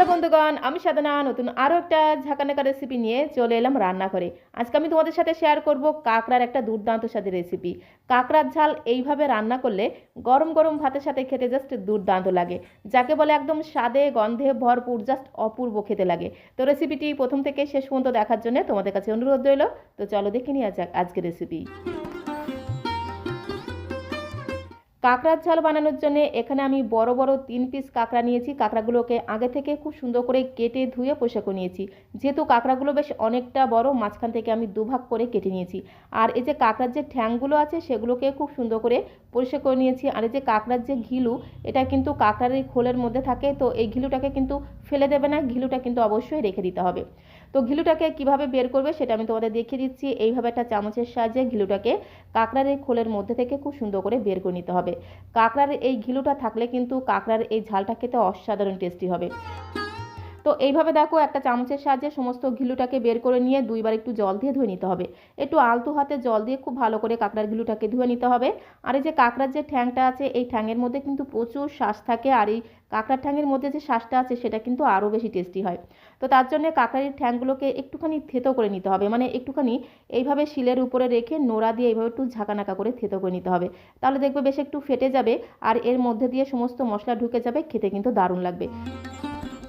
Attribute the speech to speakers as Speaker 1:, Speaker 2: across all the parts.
Speaker 1: Hello বন্ধুগণ, আমি সাধনা, নতুন আরও একটা ঝাঁকানাকা রেসিপি নিয়ে চলে এলাম রান্না করে আজকে আমি তোমাদের সাথে শেয়ার করব কাঁকড়ার একটা দুর্দান্ত স্বাদের রেসিপি কাঁকড়ার ঝাল এইভাবে রান্না করলে গরম গরম ভাতের সাথে খেতে জাস্ট দুর্দান্ত লাগে। যাকে বলে একদম স্বাদে, গন্ধে ভরপুর জাস্ট অপূর্ব খেতে লাগে। তো রেসিপিটি প্রথম থেকে শেষ পর্যন্ত দেখার জন্য তোমাদের কাছে অনুরোধ রইল। তো চলো দেখে নিয়ে যাক আজকের রেসিপি কাঁকড়ার ঝাল বানানোর জন্য এখানে আমি বড় বড় তিন পিস কাঁকড়া নিয়েছি। কাঁকড়াগুলোকে আগে থেকে খুব সুন্দর করে কেটে ধুয়ে পোশাক নিয়েছি। যেহেতু কাঁকড়াগুলো বেশ অনেকটা বড়, মাঝখান থেকে আমি দুভাগ করে কেটে নিয়েছি। আর এই যে কাঁকড়ার যে ঠ্যাংগুলো আছে, সেগুলোকে খুব সুন্দর করে পরিষ্কার করে নিয়েছি। আর এই যে কাঁকড়ার যে ঘিলু, এটা কিন্তু কাঁকড়ার এই খোলের মধ্যে থাকে, তো এই ঘিলুটাকে কিন্তু ফেলে দেবে না, ঘিলুটা কিন্তু অবশ্যই রেখে দিতে হবে। তো ঘিলুটাকে কীভাবে বের করবে সেটা আমি তোমাদের দেখিয়ে দিচ্ছি। এইভাবে একটা চামচের সাহায্যে ঘিলুটাকে কাঁকড়ার এই খোলের মধ্যে থেকে খুব সুন্দর করে বের করে নিতে হবে। কাঁকড়ার এই ঘিলুটা থাকলে কিন্তু কাঁকড়ার এই ঝালটা খেতে অসাধারণ টেস্টি হবে। তো এইভাবে দেখো একটা চামচের সাহায্যে সমস্ত ঘিলুটাকে বের করে নিয়ে দুইবার একটু জল দিয়ে ধুয়ে নিতে হবে। একটু আলতু হাতে জল দিয়ে খুব ভালো করে কাঁকড়ার ঘিলুটাকে ধুয়ে নিতে হবে। আর এই যে কাঁকড়ার যে ঠ্যাংটা আছে, এই ঠ্যাংয়ের মধ্যে কিন্তু প্রচুর শ্বাস থাকে আর এই কাঁকড়ার ঠ্যাংয়ের মধ্যে যে শ্বাসটা আছে, সেটা কিন্তু আরও বেশি টেস্টি হয়। তো তার জন্য কাঁকড়ার ঠ্যাংগুলোকে একটুখানি থেতো করে নিতে হবে। মানে একটুখানি এইভাবে শিলের উপরে রেখে নোড়া দিয়ে এইভাবে একটু ঝাঁকানাকা করে থেতো করে নিতে হবে। তাহলে দেখবে বেশ একটু ফেটে যাবে আর এর মধ্যে দিয়ে সমস্ত মশলা ঢুকে যাবে, খেতে কিন্তু দারুণ লাগবে।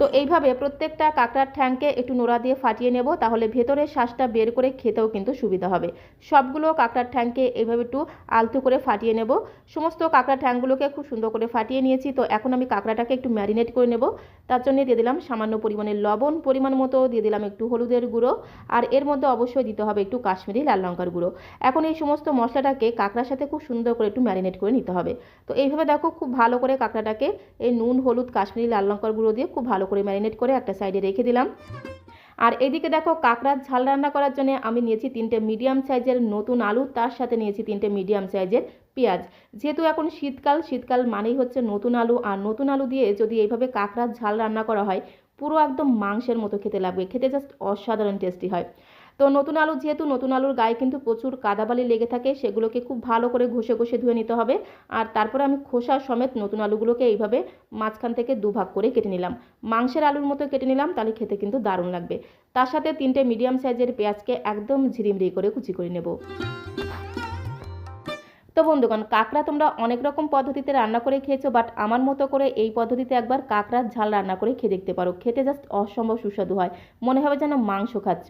Speaker 1: তো এইভাবে প্রত্যেকটা কাঁকড়ার ঠ্যাংকে একটু নোড়া দিয়ে ফাটিয়ে নেব, তাহলে ভেতরের শ্বাসটা বের করে খেতেও কিন্তু সুবিধা হবে। সবগুলো কাঁকড়ার ঠ্যাংকে এইভাবে একটু আলতু করে ফাটিয়ে নেব। সমস্ত কাঁকড়ার ঠ্যাংগুলোকে খুব সুন্দর করে ফাটিয়ে নিয়েছি, তো এখন আমি কাঁকড়াটাকে একটু ম্যারিনেট করে নেব। তার জন্য দিয়ে দিলাম সামান্য পরিমাণে লবণ পরিমাণ মতো, দিয়ে দিলাম একটু হলুদের গুঁড়ো, আর এর মধ্যে অবশ্যই দিতে হবে একটু কাশ্মীরি লাল লঙ্কার গুঁড়ো। এখন এই সমস্ত মশলাটাকে কাঁকড়ার সাথে খুব সুন্দর করে একটু ম্যারিনেট করে নিতে হবে। তো এইভাবে দেখো, খুব ভালো করে কাঁকড়াটাকে এই নুন, হলুদ, কাশ্মীরি লাল লঙ্কার গুঁড়ো দিয়ে খুব ভালো করে ম্যারিনেট করে একটা সাইডে রেখে দিলাম। আর এদিকে দেখো কাঁকড়ার ঝাল রান্না করার জন্য আমি নিয়েছি তিনটে মিডিয়াম সাইজের নতুন আলু, তার সাথে নিয়েছি তিনটে মিডিয়াম সাইজের পেঁয়াজ। যেহেতু এখন শীতকাল শীতকাল মানেই হচ্ছে নতুন আলু, আর নতুন আলু দিয়ে যদি এইভাবে কাঁকড়ার ঝাল রান্না করা হয়, পুরো একদম মাংসের মতো খেতে লাগবে, খেতে জাস্ট অসাধারণ টেস্টি হয়। তো নতুন আলু যেহেতু নতুন আলুর গায়ে কিন্তু প্রচুর কাদাবালি লেগে থাকে, সেগুলোকে খুব ভালো করে ঘষে ঘষে ধুয়ে নিতে হবে। আর তারপরে আমি খোসা সমেত নতুন আলুগুলোকে এইভাবে মাঝখান থেকে দুভাগ করে কেটে নিলাম। মাংসের আলুর মতো কেটে নিলাম, তাহলে খেতে কিন্তু দারুণ লাগবে। তার সাথে তিনটে মিডিয়াম সাইজের পেঁয়াজকে একদম ঝিরিমড়ি করে কুচি করে নেব। তো বন্ধুগণ, কাঁকড়া তোমরা অনেক রকম পদ্ধতিতে রান্না করে খেয়েছো বাট আমার মতো করে এই পদ্ধতিতে একবার কাঁকড়ার ঝাল রান্না করে খেয়ে দেখতে পারো। খেতে জাস্ট অসম্ভব সুস্বাদু হয়। মনে হবে যেন মাংস খাচ্ছ।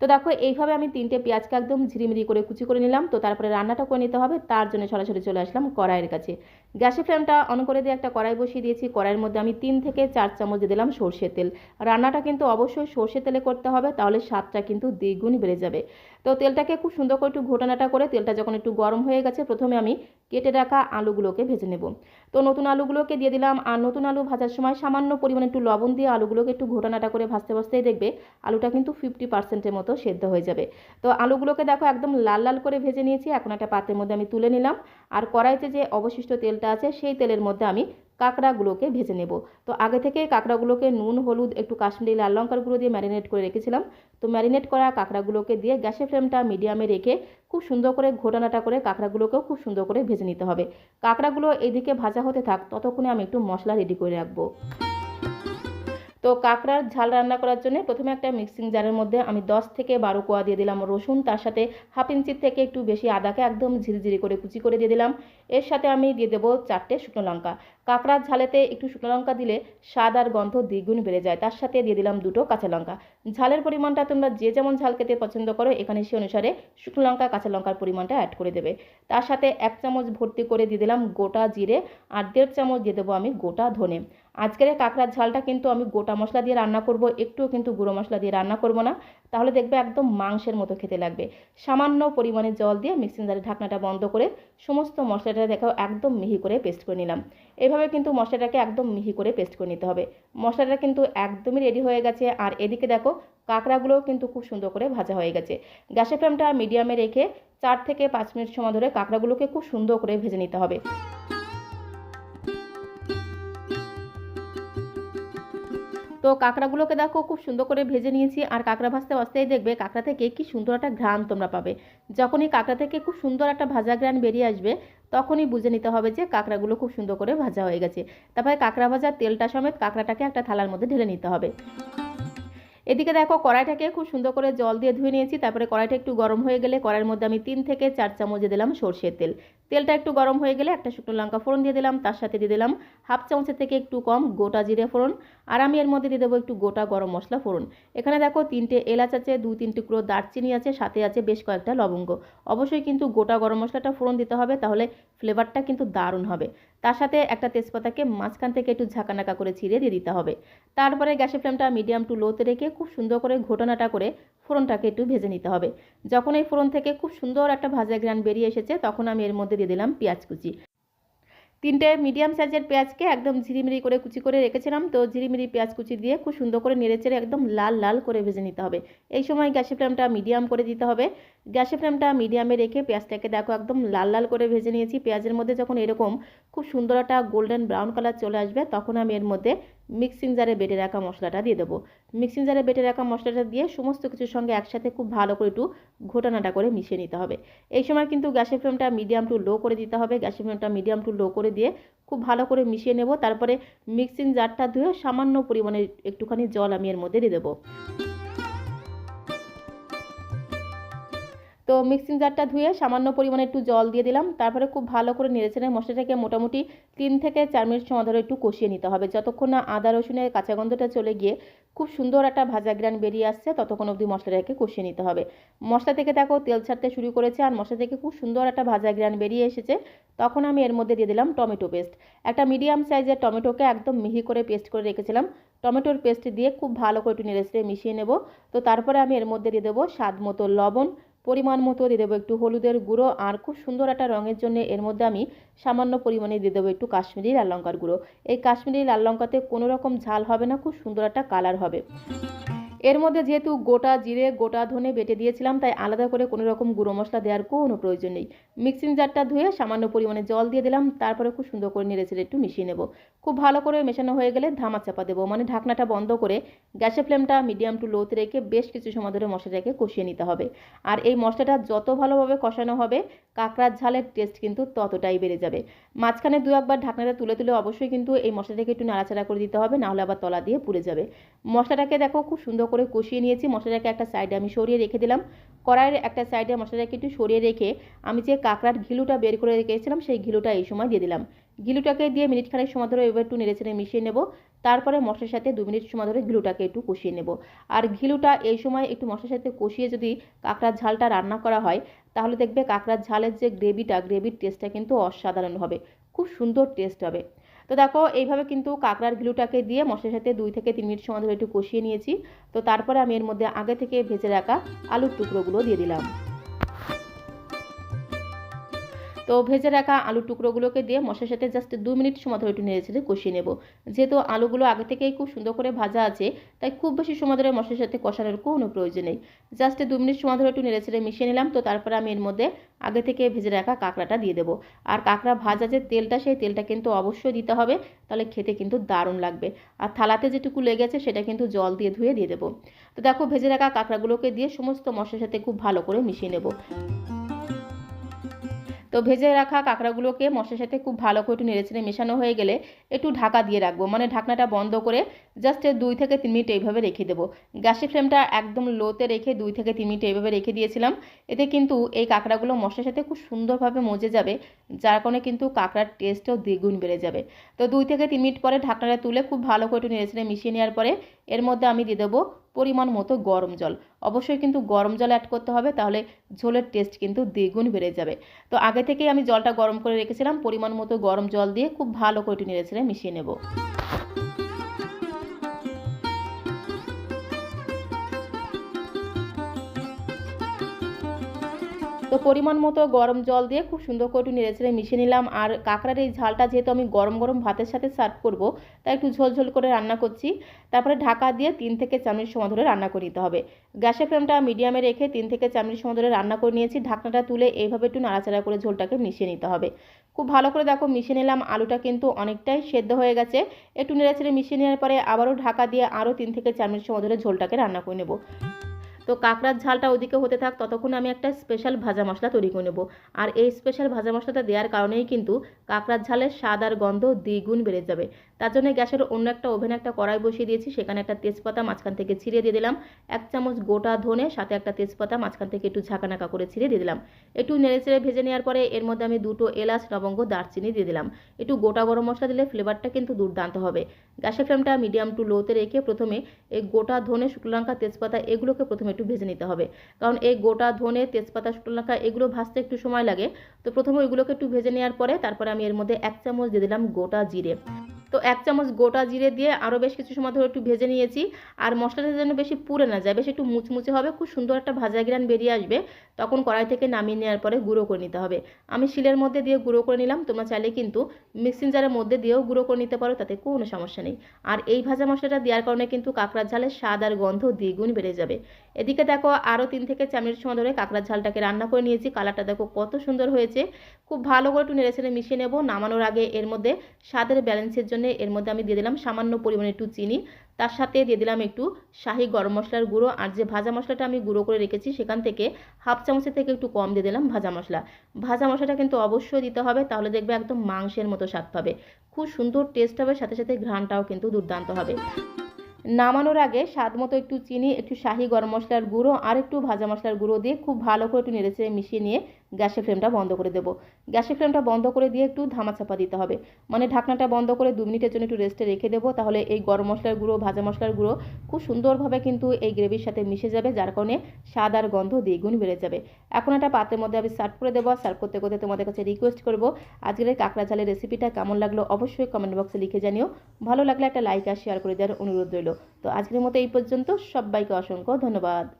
Speaker 1: তো দেখো, এইভাবে আমি তিনটে পেঁয়াজকে একদম ঝিরিমিরি করে কুচি করে নিলাম। তো তারপরে রান্নাটা করে নিতে হবে। তার জন্য সরাসরি চলে আসলাম কড়াইয়ের কাছে। গ্যাসের ফ্লেমটা অন করে দিয়ে একটা কড়াই বসিয়ে দিয়েছি। কড়াইয়ের মধ্যে আমি তিন থেকে চার চামচ দিয়ে দিলাম সর্ষের তেল। রান্নাটা কিন্তু অবশ্যই সর্ষের তেলে করতে হবে, তাহলে স্বাদটা কিন্তু দ্বিগুণ বেড়ে যাবে। তো তেলটাকে খুব সুন্দর করে একটু ঘোটানাটা করে তেলটা যখন একটু গরম হয়ে গেছে, প্রথমে আমি কেটে রাখা আলুগুলোকে ভেজে নেব। তো নতুন আলুগুলোকে দিয়ে দিলাম। আর নতুন আলু ভাজার সময় সামান্য পরিমাণে একটু লবণ দিয়ে আলুগুলোকে একটু ঘোটানাটা করে ভাজতে ভাজতেই দেখবে আলুটা কিন্তু ফিফটি পার্সেন্টের মতো সেদ্ধ হয়ে যাবে। তো আলুগুলোকে দেখো একদম লাল লাল করে ভেজে নিয়েছি। এখন একটা পাত্রের মধ্যে আমি তুলে নিলাম। আর কড়াইতে যে অবশিষ্ট তেলটা আছে সেই তেলের মধ্যে আমি কাঁকড়াগুলোকে ভেজে নেব। তো আগে থেকে কাঁকড়াগুলোকে নুন, হলুদ, একটু কাশ্মীরি লাল লঙ্কার গুঁড়ো দিয়ে ম্যারিনেট করে রেখেছিলাম। তো ম্যারিনেট করা কাঁকড়াগুলোকে দিয়ে গ্যাসের ফ্লেমটা মিডিয়ামে রেখে খুব সুন্দর করে ঘোটানাটা করে কাঁকড়াগুলোকেও খুব সুন্দর করে ভেজে নিতে হবে। কাঁকড়াগুলো এদিকে ভাজা হতে থাক, ততক্ষণে আমি একটু মশলা রেডি করে রাখব। তো কাঁকড়ার ঝাল রান্না করার জন্য প্রথমে একটা মিক্সিং জারের মধ্যে আমি দশ থেকে বারো কোয়া দিয়ে দিলাম রসুন, তার সাথে হাফ ইঞ্চির থেকে একটু বেশি আদাকে একদম ঝিরিঝিরি করে কুচি করে দিয়ে দিলাম। এর সাথে আমি দিয়ে দেবো চারটে শুকনো লঙ্কা। কাঁকড়ার ঝালেতে একটু শুকনো লঙ্কা দিলে স্বাদ আর গন্ধ দ্বিগুণ বেড়ে যায়। তার সাথে দিয়ে দিলাম দুটো কাঁচা লঙ্কা। ঝালের পরিমাণটা তোমরা যে যেমন ঝাল খেতে পছন্দ করো, এখানে সে অনুসারে শুকনো লঙ্কা, কাঁচা লঙ্কার পরিমাণটা অ্যাড করে দেবে। তার সাথে এক চামচ ভর্তি করে দিয়ে দিলাম গোটা জিরে আর দেড় চামচ দিয়ে দেবো আমি গোটা ধনে। আজকের কাঁকড়ার ঝালটা কিন্তু আমি গোটা মশলা দিয়ে রান্না করব, একটুও কিন্তু গুঁড়ো মশলা দিয়ে রান্না করব না। তাহলে দেখবে একদম মাংসের মতো খেতে লাগবে। সামান্য পরিমাণে জল দিয়ে মিক্সিং জারের ঢাকনাটা বন্ধ করে সমস্ত মশলাটা দেখাও একদম মিহি করে পেস্ট করে নিলাম। এভাবে কিন্তু মশলাটাকে একদম মিহি করে পেস্ট করে নিতে হবে। মশলাটা কিন্তু একদমই রেডি হয়ে গেছে আর এদিকে দেখো কাঁকড়াগুলোও কিন্তু খুব সুন্দর করে ভাজা হয়ে গেছে। গ্যাসের ফ্লেমটা মিডিয়ামে রেখে চার থেকে পাঁচ মিনিট সময় ধরে কাঁকড়াগুলোকে খুব সুন্দর করে ভেজে নিতে হবে। তো কাঁকড়াগুলোকে দেখো খুব সুন্দর করে ভেজে নিয়েছি আর কাঁকড়া ভাজতে ভাজতেই দেখবে কাঁকড়া থেকে কি সুন্দর একটা ঘ্রাণ তোমরা পাবে। যখনই কাঁকড়া থেকে খুব সুন্দর একটা ভাজা ঘ্রাণ বেরিয়ে আসবে, তখনই বুঝে নিতে হবে যে কাঁকড়াগুলো খুব সুন্দর করে ভাজা হয়ে গেছে। তারপরে কাঁকড়া ভাজার তেলটা সমেত কাঁকড়াটাকে একটা থালার মধ্যে ঢেলে নিতে হবে। এদিকে দেখো কড়াইটাকে খুব সুন্দর করে জল দিয়ে ধুয়ে নিয়েছি, তারপরে কড়াইটা একটু গরম হয়ে গেলে কড়াইয়ের মধ্যে আমি তিন থেকে চার চামচ দিলাম সর্ষের তেল। তেলটা একটু গরম হয়ে গেলে একটা শুকনো লঙ্কা ফোড়ন দিয়ে দিলাম, তার সাথে দিয়ে দিলাম হাফ চামচের থেকে একটু কম গোটা জিরে ফোড়ন আর আমি এর মধ্যে দিয়ে দেবো একটু গোটা গরম মশলা ফোড়ন। এখানে দেখো তিনটে এলাচ আছে, দু তিন টুকরো দারচিনি আছে, সাথে আছে বেশ কয়েকটা লবঙ্গ। অবশ্যই কিন্তু গোটা গরম মশলাটা ফোড়ন দিতে হবে, তাহলে ফ্লেভারটা কিন্তু দারুণ হবে। তার সাথে একটা তেজপাতাকে মাঝখান থেকে একটু ঝাঁকানাকা করে ছিঁড়ে দিয়ে দিতে হবে। তারপরে গ্যাসের ফ্লেমটা মিডিয়াম টু লোতে রেখে খুব সুন্দর করে ঘটনাটা করে ফোড়নটাকে একটু ভেজে নিতে হবে। যখন এই ফোড়ন থেকে খুব সুন্দর একটা ভাজা গ্রান বেরিয়ে এসেছে, তখন আমি এর মধ্যে দিয়ে দিলাম পেঁয়াজ কুচি। তিনটে মিডিয়াম সাইজের পেঁয়াজকে একদম ঝিরিমিরি করে কুচি করে রেখেছিলাম, তো ঝিরিমিরি পেঁয়াজ কুচি দিয়ে খুব সুন্দর করে নেড়েচেড়ে একদম লাল লাল করে ভেজে নিতে হবে। এই সময় গ্যাসের ফ্লেমটা মিডিয়াম করে দিতে হবে। গ্যাসের ফ্লেমটা মিডিয়ামে রেখে পেঁয়াজটাকে দেখো একদম লাল লাল করে ভেজে নিয়েছি। পেঁয়াজের মধ্যে যখন এরকম খুব সুন্দর একটা গোল্ডেন ব্রাউন কালার চলে আসবে, তখন আমি এর মধ্যে মিক্সিং জারে বেটে রাখা মশলাটা দিয়ে দেবো। মিক্সিং জারে বেটে রাখা মশলাটা দিয়ে সমস্ত কিছুর সঙ্গে একসাথে খুব ভালো করে একটু ঘোটানাটা করে মিশিয়ে নিতে হবে। এই সময় কিন্তু গ্যাসের ফ্লেমটা মিডিয়াম টু লো করে দিতে হবে। গ্যাসের ফ্লেমটা মিডিয়াম টু লো করে দিয়ে খুব ভালো করে মিশিয়ে নেব। তারপরে মিক্সিং জারটা ধুয়ে সামান্য পরিমাণে একটুখানি জল আমি এর মধ্যে দিয়ে দেবো। তো মিক্সিং জারটা ধুয়ে সামান্য পরিমাণে একটু জল দিয়ে দিলাম। তারপরে খুব ভালো করে নেড়েচেড়ে মশলাটাকে মোটামুটি তিন থেকে চার মিনিট সময় ধরে একটু কষিয়ে নিতে হবে। যতক্ষণ না আদা, রসুনের কাঁচা গন্ধটা চলে গিয়ে খুব সুন্দর একটা ভাজা গ্রান বেরিয়ে আসছে, ততক্ষণ অবধি মশলাটাকে কষিয়ে নিতে হবে। মশলা থেকে দেখো তেল ছাড়তে শুরু করেছে আর মশলা থেকে খুব সুন্দর একটা ভাজা গ্রান বেরিয়ে এসেছে। তখন আমি এর মধ্যে দিয়ে দিলাম টমেটো পেস্ট। একটা মিডিয়াম সাইজের টমেটোকে একদম মিহি করে পেস্ট করে রেখেছিলাম। টমেটোর পেস্ট দিয়ে খুব ভালো করে একটু নেড়ে মিশিয়ে নেব। তো তারপরে আমি এর মধ্যে দিয়ে দেবো স্বাদ মতো লবণ পরিমাণ মতো দিয়ে দেবো একটু হলুদের গুঁড়ো আর খুব সুন্দর একটা রঙের জন্য এর মধ্যে আমি সামান্য পরিমাণে দিয়ে দেবো একটু কাশ্মীরি লাল লঙ্কার গুঁড়ো। এই কাশ্মীরি লাল লঙ্কাতে কোনো রকম ঝাল হবে না, খুব সুন্দর একটা কালার হবে। এর মধ্যে যেহেতু গোটা জিরে, গোটা ধনে বেটে দিয়েছিলাম, তাই আলাদা করে কোনো রকম গুঁড়ো মশলা দেওয়ার কোনো প্রয়োজন নেই। মিক্সিং জারটা ধুয়ে সামান্য পরিমাণে জল দিয়ে দিলাম, তারপরে খুব সুন্দর করে নেড়ে ছেড়ে একটু মিশিয়ে নেব। খুব ভালো করে মেশানো হয়ে গেলে ধামা চাপা দেবো মানে ঢাকনাটা বন্ধ করে গ্যাসের ফ্লেমটা মিডিয়াম টু লোতে রেখে বেশ কিছু সময় ধরে মশলাটাকে কষিয়ে নিতে হবে। আর এই মশলাটা যত ভালোভাবে কষানো হবে, কাঁকড়ার ঝালের টেস্ট কিন্তু ততটাই বেড়ে যাবে। মাঝখানে দু একবার ঢাকনাটা তুলে তুলে অবশ্যই কিন্তু এই মশলাটাকে একটু নাড়াচাড়া করে দিতে হবে, নাহলে আবার তলা দিয়ে পুড়ে যাবে। মশলাটাকে দেখো খুব সুন্দর করে কষিয়ে নিয়েছি, মশলাটাকে একটা সাইডে আমি সরিয়ে রেখে দিলাম। কড়াইয়ের একটা সাইডে মশলাটাকে একটু সরিয়ে রেখে আমি যে কাঁকড়ার ঘিলুটা বের করে রেখেছিলাম, সেই ঘিলুটা এই সময় দিয়ে দিলাম। ঘিলুটাকে দিয়ে মিনিট খানেক সময় ধরে এবার একটু নেড়ে ছেড়ে মিশিয়ে নেব। তারপরে মশলার সাথে দু মিনিট সময় ধরে ঘিলুটাকে একটু কষিয়ে নেব। আর ঘিলুটা এই সময় একটু মশলার সাথে কষিয়ে যদি কাঁকড়ার ঝালটা রান্না করা হয়, তাহলে দেখবে কাঁকড়ার ঝালের যে গ্রেভিটা, গ্রেভির টেস্টটা কিন্তু অসাধারণ হবে। খুব সুন্দর টেস্ট হবে। তো দেখো, এইভাবে কিন্তু কাঁকড়ার গ্লুটাকে দিয়ে মশলার সাথে দুই থেকে তিন মিনিট সময় ধরে একটু কষিয়ে নিয়েছি। তো তারপরে আমি এর মধ্যে আগে থেকে ভেজে রাখা আলুর টুকরোগুলো দিয়ে দিলাম। তো ভেজে রাখা আলুর টুকরোগুলোকে দিয়ে মশলার সাথে জাস্ট দু মিনিট সময় ধরে একটু নেড়েছেড়ে কষিয়ে নেব। যেহেতু আলুগুলো আগে থেকেই খুব সুন্দর করে ভাজা আছে, তাই খুব বেশি সময় ধরে মশলার সাথে কষানোর কোনো প্রয়োজন নেই। জাস্ট দু মিনিট সময় ধরে একটু নেড়ে ছেড়ে মিশিয়ে নিলাম, তো তারপরে আমি এর মধ্যে আগে থেকে ভেজে রাখা কাঁকড়াটা দিয়ে দেবো। আর কাঁকড়া ভাজা যে তেলটা, সেই তেলটা কিন্তু অবশ্যই দিতে হবে, তাহলে খেতে কিন্তু দারুণ লাগবে। আর থালাতে যেটুকু লেগেছে সেটা কিন্তু জল দিয়ে ধুয়ে দিয়ে দেবো। তো দেখো, ভেজে রাখা কাঁকড়াগুলোকে দিয়ে সমস্ত মশলার সাথে খুব ভালো করে মিশিয়ে নেব। তো ভেজে রাখা কাঁকড়াগুলোকে মশলার সাথে খুব ভালো করে একটু নেড়েচেড়ে মেশানো হয়ে গেলে একটু ঢাকা দিয়ে রাখব। মানে ঢাকনাটা বন্ধ করে জাস্ট দুই থেকে তিন মিনিট এইভাবে রেখে দেবো। গ্যাসের ফ্লেমটা একদম লোতে রেখে দুই থেকে তিন মিনিট এইভাবে রেখে দিয়েছিলাম। এতে কিন্তু এই কাঁকড়াগুলো মশলার সাথে খুব সুন্দরভাবে মজে যাবে, যার কারণে কিন্তু কাঁকড়ার টেস্টও দ্বিগুণ বেড়ে যাবে। তো দুই থেকে তিন মিনিট পরে ঢাকনাটা তুলে খুব ভালো করে একটু নেড়েচেড়ে মিশিয়ে নেওয়ার পরে এর মধ্যে আমি দিয়ে দেবো পরিমাণ মতো গরম জল। অবশ্যই কিন্তু গরম জল অ্যাড করতে হবে, তাহলে ঝোলের টেস্ট কিন্তু দ্বিগুণ বেড়ে যাবে। তো আগে থেকেই আমি জলটা গরম করে রেখেছিলাম, পরিমাণ মতো গরম জল দিয়ে খুব ভালো করে একটু নেড়ে ছেড়ে মিশিয়ে নেব। তো পরিমাণ মতো গরম জল দিয়ে খুব সুন্দর করে একটু নেড়েচেড়ে মিশিয়ে নিলাম। আর কাঁকড়ার এই ঝালটা যেহেতু আমি গরম গরম ভাতের সাথে সার্ভ করব, তাই একটু ঝোলঝোল করে রান্না করছি। তারপরে ঢাকা দিয়ে তিন থেকে চার মিনিট সময় ধরে রান্না করে নিতে হবে। গ্যাসের ফ্লেমটা মিডিয়ামে রেখে তিন থেকে চার মিনিট সময় ধরে রান্না করে নিয়েছি। ঢাকনাটা তুলে এইভাবে একটু নাড়াচাড়া করে ঝোলটাকে মিশিয়ে নিতে হবে। খুব ভালো করে দেখো মিশিয়ে নিলাম। আলুটা কিন্তু অনেকটাই সেদ্ধ হয়ে গেছে। একটু নেড়েচেড়ে মিশিয়ে নেওয়ার পরে আবারও ঢাকা দিয়ে আরও তিন থেকে চার মিনিট সময় ধরে ঝোলটাকে রান্না করে নেব। তো কাঁকড়ার ঝালটা ওদিকে হতে থাক, ততক্ষণ আমি একটা স্পেশাল ভাজা মশলা তৈরি করে নেব। আর এই স্পেশাল ভাজা মশলাটা দেওয়ার কারণেই কিন্তু কাঁকড়ার ঝালের স্বাদ আর গন্ধ দ্বিগুণ বেড়ে যাবে। তার জন্য গ্যাসের অন্য একটা ওভেনে একটা কড়াই বসিয়ে দিয়েছি, সেখানে একটা তেজপাতা মাঝখান থেকে ছিঁড়ে দিয়ে দিলাম। এক চামচ গোটা ধনে, সাথে একটা তেজপাতা মাঝখান থেকে একটু ঝাঁকানাকা করে ছিঁড়ে দিয়ে দিলাম। একটু নেড়ে চেড়ে ভেজে নেওয়ার পরে এর মধ্যে আমি দুটো এলাচ, লবঙ্গ, দারচিনি দিয়ে দিলাম। একটু গোটা গরম মশলা দিলে ফ্লেভারটা কিন্তু দুর্দান্ত হবে। গ্যাসের ফ্লেমটা মিডিয়াম টু লোতে রেখে প্রথমে এই গোটা ধনে, শুকনো লঙ্কা, তেজপাতা এগুলোকে প্রথমে একটু ভেজে নিতে হবে। কারণ এই গোটা ধনে, তেজপাতা শুকনো লঙ্কা এগুলো ভাজতে একটু সময় লাগে। তো প্রথমে ওইগুলোকে একটু ভেজে নেওয়ার পরে তারপরে আমি এর মধ্যে এক চামচ দিয়ে দিলাম গোটা জিরে। তো এক চামচ গোটা জিরে দিয়ে আরও বেশ কিছু সময় ধরে একটু ভেজে নিয়েছি। আর মশলাটা যেন বেশি পুড়ে না যায়, বেশ একটু মুচমুচে হবে, খুব সুন্দর একটা ভাজা গ্রান বেরিয়ে আসবে। তখন কড়াই থেকে নামিয়ে নেওয়ার পরে গুঁড়ো করে নিতে হবে। আমি শিলের মধ্যে দিয়ে গুঁড়ো করে নিলাম, তোমরা চাইলে কিন্তু মিক্সিং জারের মধ্যে দিয়েও গুঁড়ো করে নিতে পারো, তাতে কোনো সমস্যা নেই। আর এই ভাজা মশলাটা দেওয়ার কারণে কিন্তু কাঁকড়ার ঝালের স্বাদ আর গন্ধ দ্বিগুণ বেড়ে যাবে। এদিকে দেখো আরও তিন থেকে চার মিনিট সময় ধরে কাঁকড়ার ঝালটাকে রান্না করে নিয়েছি। কালারটা দেখো কত সুন্দর হয়েছে। খুব ভালো করে একটু নেড়ে ছেড়ে মিশিয়ে নেব। নামানোর আগে এর মধ্যে স্বাদের ব্যালেন্সের জন্য এর মধ্যে আমি দিয়ে দিলাম সামান্য পরিমাণে একটু চিনি। তার সাথে দিয়ে দিলাম একটু শাহি গরম মশলার গুঁড়ো। আর যে ভাজা মশলাটা আমি গুঁড়ো করে রেখেছি সেখান থেকে হাফ চামচের থেকে একটু কম দিয়ে দিলাম ভাজা মশলা। ভাজা মশলাটা কিন্তু অবশ্যই দিতে হবে, তাহলে দেখবে একদম মাংসের মতো স্বাদ পাবে। খুব সুন্দর টেস্ট হবে, সাথে সাথে ঘ্রাণটাও কিন্তু দুর্দান্ত হবে। নামানোর আগে স্বাদ মতো একটু চিনি, একটু শাহি গরম মশলার গুঁড়ো, আর একটু ভাজা মশলার গুঁড়ো দিয়ে খুব ভালো করে একটু নেড়েচেড়ে মিশিয়ে নিয়ে গ্যাসের ফ্লেমটা বন্ধ করে দেবো। গ্যাসের ফ্লেমটা বন্ধ করে দিয়ে একটু ধামাচাপা দিতে হবে। মানে ঢাকনাটা বন্ধ করে দু মিনিটের জন্য একটু রেস্টে রেখে দেবো। তাহলে এই গরম মশলার গুঁড়ো, ভাজা মশলার গুঁড়ো খুব সুন্দরভাবে কিন্তু এই গ্রেভির সাথে মিশে যাবে, যার কারণে স্বাদ আর গন্ধ দ্বিগুণ বেড়ে যাবে। এখন একটা পাত্রের মধ্যে আমি সার্ভ করে দেবো। সার্ভ করতে করতে তোমাদের কাছে রিকোয়েস্ট করব। আজকের এই কাঁকড়া ঝালের রেসিপিটা কেমন লাগল অবশ্যই কমেন্ট বক্সে লিখে জানিও। ভালো লাগলে একটা লাইক আর শেয়ার করে দেওয়ার অনুরোধ রইল। তো আজকের মতো এই পর্যন্ত। সবাইকে অসংখ্য ধন্যবাদ।